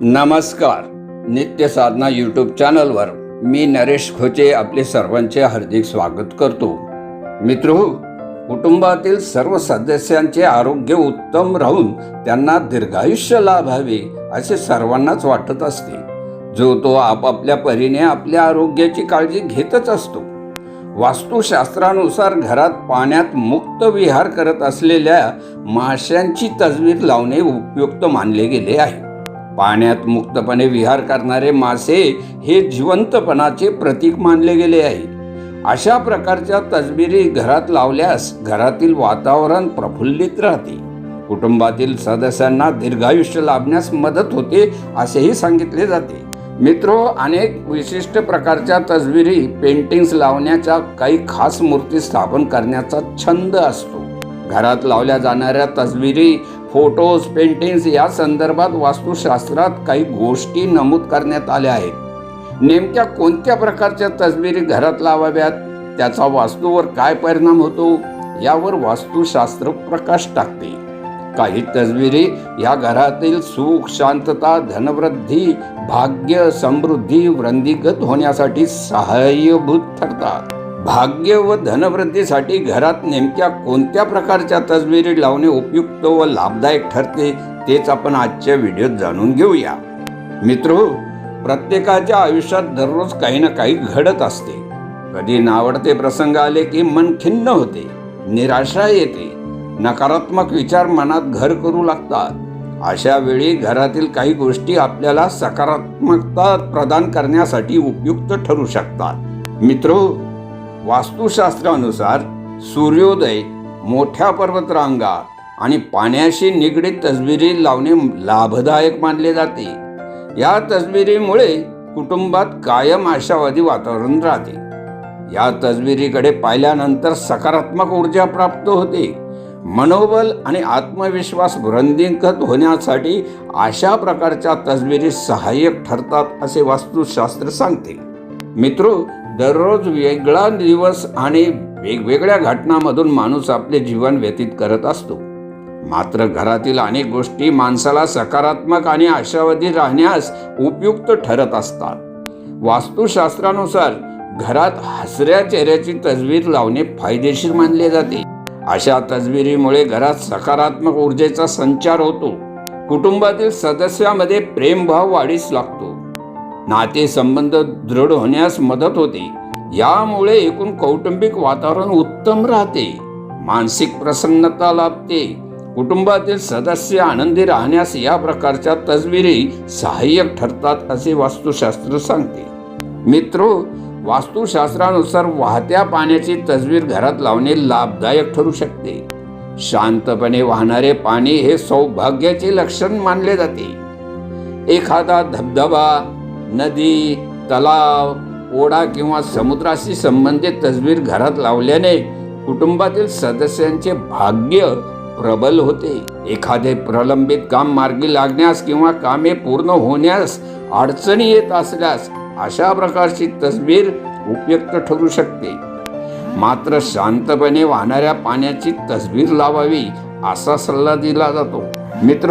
नमस्कार. नित्य साधना यूट्यूब चॅनलवर मी नरेश खोचे आपले सर्वांचे हार्दिक स्वागत करतो. मित्र कुटुंबातील सर्व सदस्यांचे आरोग्य उत्तम राहून त्यांना दीर्घायुष्य लाभावे असे सर्वांनाच वाटत असते. जो तो आपापल्या परीने आपल्या आरोग्याची काळजी घेतच असतो. वास्तुशास्त्रानुसार घरात पाण्यात मुक्त विहार करत असलेल्या माशांची तजवीर लावणे उपयुक्त मानले गेले आहे. पाण्यात मुक्तपणे विहार करणारे मासे हे जिवंतपणाचे प्रतीक मानले गेले आहे. अशा प्रकारच्या तजबिरी घरात लावल्यास घरातील वातावरण प्रफुल्लित राहते. कुटुंबातील सदस्यांना दीर्घायुष्य लाभण्यास मदत होते असेही सांगितले जाते. मित्रो अनेक विशिष्ट प्रकारच्या तजबिरी पेंटिंग्स लावण्याच्या काही खास मूर्ती स्थापन करण्याचा छंद असतो. घरात लावल्या जाणाऱ्या तसबिरी फोटोज पेंटिंग्स या संदर्भात वास्तुशास्त्रात काही गोष्टी नमूद करण्यात आल्या आहेत. नेमक्या कोणत्या प्रकारच्या तस्बिरी घरात लावाव्यात? त्याचा वास्तूवर काय परिणाम होतो? यावर वास्तुशास्त्र प्रकाश टाकते. काही तसबिरी या घरातील सुख शांतता धनवृद्धी भाग्य समृद्धी वृद्धिगत होण्यासाठी सहाय्यभूत ठरतात. भाग्य व धनवृद्धीसाठी घरात नेमक्या कोणत्या प्रकारच्या तसबिरी लावणे उपयुक्त व लाभदायक ठरते तेच आपण आजच्या व्हिडिओत जाणून घेऊया. मित्र प्रत्येकाच्या आयुष्यात दररोज काही ना काही घडत असते. कधी नावडते प्रसंग आले की मन खिन्न होते निराशा येते नकारात्मक विचार मनात घर करू लागतात. अशा वेळी घरातील काही गोष्टी आपल्याला सकारात्मकता प्रदान करण्यासाठी उपयुक्त ठरू शकतात. मित्रो वास्तुशास्त्रानुसार सूर्योदय मोठ्या पर्वतरांगा आणि पाण्याशी निगडीत तसबिरी लावणे लाभदायक मानले जाते. या तसबिरीमुळे कुटुंबात कायम आशावादी वातावरण राहते. या तसबिरीकडे पाहिल्यानंतर सकारात्मक ऊर्जा प्राप्त होते. मनोबल आणि आत्मविश्वास वृंदिंगत होण्यासाठी अशा प्रकारच्या तसबिरी सहाय्यक ठरतात असे वास्तुशास्त्र सांगते. मित्रो दररोज वेगळा दिवस आणि वेगवेगळ्या घटनांमधून माणूस आपले जीवन व्यतीत करत असतो. मात्र घरातील अनेक गोष्टी माणसाला सकारात्मक आणि आशावादी राहण्यास उपयुक्त ठरत असतात. वास्तुशास्त्रानुसार घरात हसऱ्या चेहऱ्याची तजवीर लावणे फायदेशीर मानले जाते. अशा तजवीरीमुळे घरात सकारात्मक ऊर्जेचा संचार होतो. कुटुंबातील सदस्यामध्ये प्रेमभाव वाढीस लागतो. नाते संबंध दृढ होण्यास मदत होते. यामुळे एकूण कौटुंबिक वातावरण उत्तम राहते. मानसिक प्रसन्नता लाभते. कुटुंबातील सदस्य आनंदी राहण्यास या प्रकारच्या तजवीरी सहाय्यक ठरतात असे वास्तुशास्त्र सांगते. मित्रो वास्तुशास्त्रानुसार वाहत्या पाण्याची तजवीर घरात लावणे लाभदायक ठरू शकते. शांतपणे वाहणारे पाणी हे सौभाग्याचे लक्षण मानले जाते. एखादा धबधबा नदी तलाव ओढा किंवा समुद्राशी संबंधित तस्वीर घरात लावल्याने कुटुंबातील सदस्यांचे भाग्य प्रबल होते. एखादे प्रलंबित काम मार्गी लागण्यास किंवा कामे पूर्ण होण्यास अडचणी येत असल्यास अशा प्रकारची तस्वीर उपयुक्त ठरू शकते. मात्र शांतपणे वाहणाऱ्या पाण्याची तस्वीर लावावी असा सल्ला दिला जातो. मित्र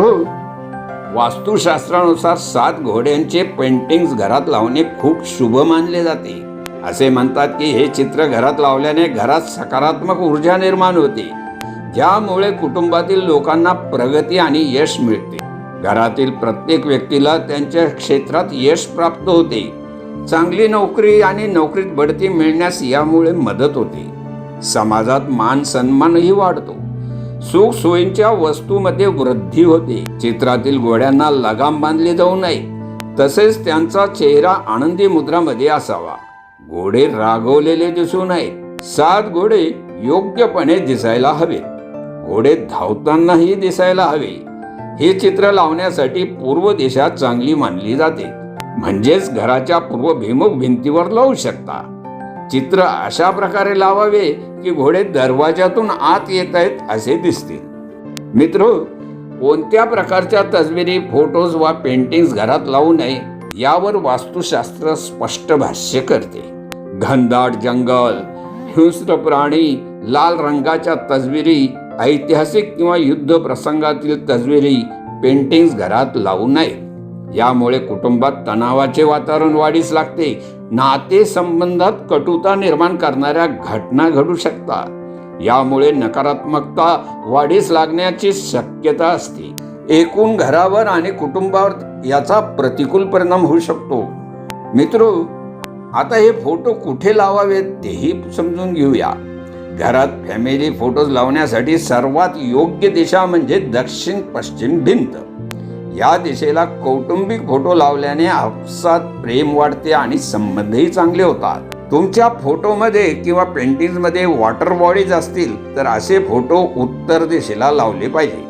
वास्तुशास्त्रानुसार सात घोड्यांचे पेंटिंग्स घरात लावणे खूप शुभ मानले जाते. असे म्हणतात की हे चित्र घरात लावल्याने घरात सकारात्मक ऊर्जा निर्माण होते. ज्यामुळे कुटुंबातील लोकांना प्रगती आणि यश मिळते. घरातील प्रत्येक व्यक्तीला त्यांच्या क्षेत्रात यश प्राप्त होते. चांगली नोकरी आणि नोकरीत बढती मिळण्यास यामुळे मदत होते. समाजात मान सन्मानही वाढतो. सुख सोयींच्या वस्तूमध्ये वृद्धी होते. चित्रातील घोड्यांना लगाम बांधले जाऊ नये. तसेच त्यांचा चेहरा आनंदी मुद्रामध्ये असावा. घोडे रागवलेले दिसू नयेत सात घोडे योग्यपणे दिसायला हवेत घोडे धावतानाही दिसायला हवे. हे चित्र लावण्यासाठी पूर्व दिशा चांगली मानली जाते. म्हणजेच घराच्या पूर्वभिमुख भिंतीवर लावू शकता. चित्र अशा प्रकारे लावावे की घोडे दरवाजातून आत येत आहेत असे दिसतील. मित्र कोणत्या प्रकारच्या तस्विरी फोटोज वा पेंटिंग्स घरात लावू नये यावर वास्तुशास्त्र स्पष्ट भाष्य करते. घनदाट जंगल हिंस्र प्राणी लाल रंगाच्या तस्विरी ऐतिहासिक किंवा युद्ध प्रसंगातील तस्विरी पेंटिंग्स घरात लावू नये यामुळे कुटुंबात तणावाचे वातावरण वाढीस लागते नातेसंबंधात कटुता निर्माण करणाऱ्या घटना घडू शकतात. यामुळे नकारात्मकता वाढीस लागण्याची शक्यता असते. एकूण घरावर आणि कुटुंबावर याचा प्रतिकूल परिणाम होऊ शकतो. मित्र आता हे फोटो कुठे लावावेत तेही समजून घेऊया. घरात फॅमिली फोटोज लावण्यासाठी सर्वात योग्य दिशा म्हणजे दक्षिण पश्चिम भिंत. या दिशेला कौटुंबिक फोटो लावल्याने आपसात प्रेम वाढते आणि संबंधही चांगले होतात. तुमच्या फोटोमध्ये किंवा पेंटिंगमध्ये वॉटर बॉडीज असतील तर असे फोटो उत्तर दिशेला लावले पाहिजे.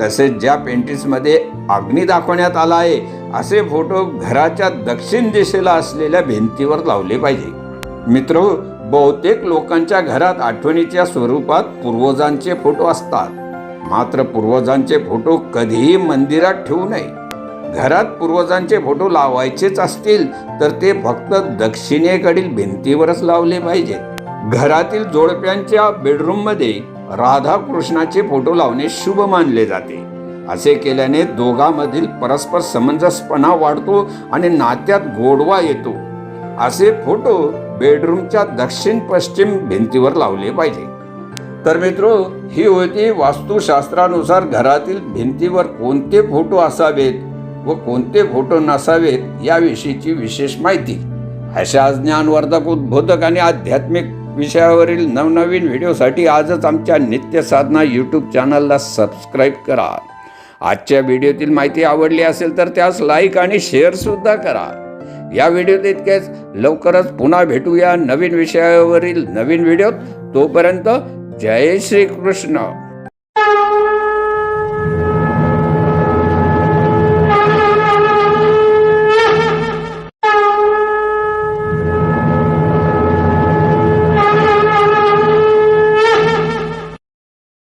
तसेच ज्या पेंटिंग्समध्ये अग्नी दाखवण्यात आला आहे असे फोटो घराच्या दक्षिण दिशेला असलेल्या भिंतीवर लावले पाहिजे. मित्र बहुतेक लोकांच्या घरात आठवणीच्या स्वरूपात पूर्वजांचे फोटो असतात. मात्र पूर्वजांचे फोटो कधीही मंदिरात ठेवू नये. घरात पूर्वजांचे फोटो लावायचेच असतील तर ते फक्त दक्षिणेकडील भिंतीवरच लावले पाहिजेत घरातील जोडप्यांच्या बेडरूममध्ये राधाकृष्णाचे फोटो लावणे शुभ मानले जाते. असे केल्याने दोघांमधील परस्पर समंजसपणा वाढतो आणि नात्यात गोडवा येतो. असे फोटो बेडरूमच्या दक्षिण पश्चिम भिंतीवर लावले पाहिजे. तर मित्रो ही होती वास्तुशास्त्रानुसार घरातील भिंतीवर कोणते फोटो असावेत व कोणते फोटो नसावेत याविषयीची विशेष माहिती. अशा ज्ञानवर्धक उद्बोधक आणि आध्यात्मिक विषयावरील नवनवीन व्हिडिओसाठी आजच आमच्या नित्य साधना यूट्यूब चॅनलला सबस्क्राईब करा. आजच्या व्हिडिओतील माहिती आवडली असेल तर त्यास लाईक आणि शेअरसुद्धा करा. या व्हिडिओत इतकेच. लवकरच पुन्हा भेटूया नवीन विषयावरील नवीन व्हिडिओत. तोपर्यंत જય શ્રી કૃષ્ણ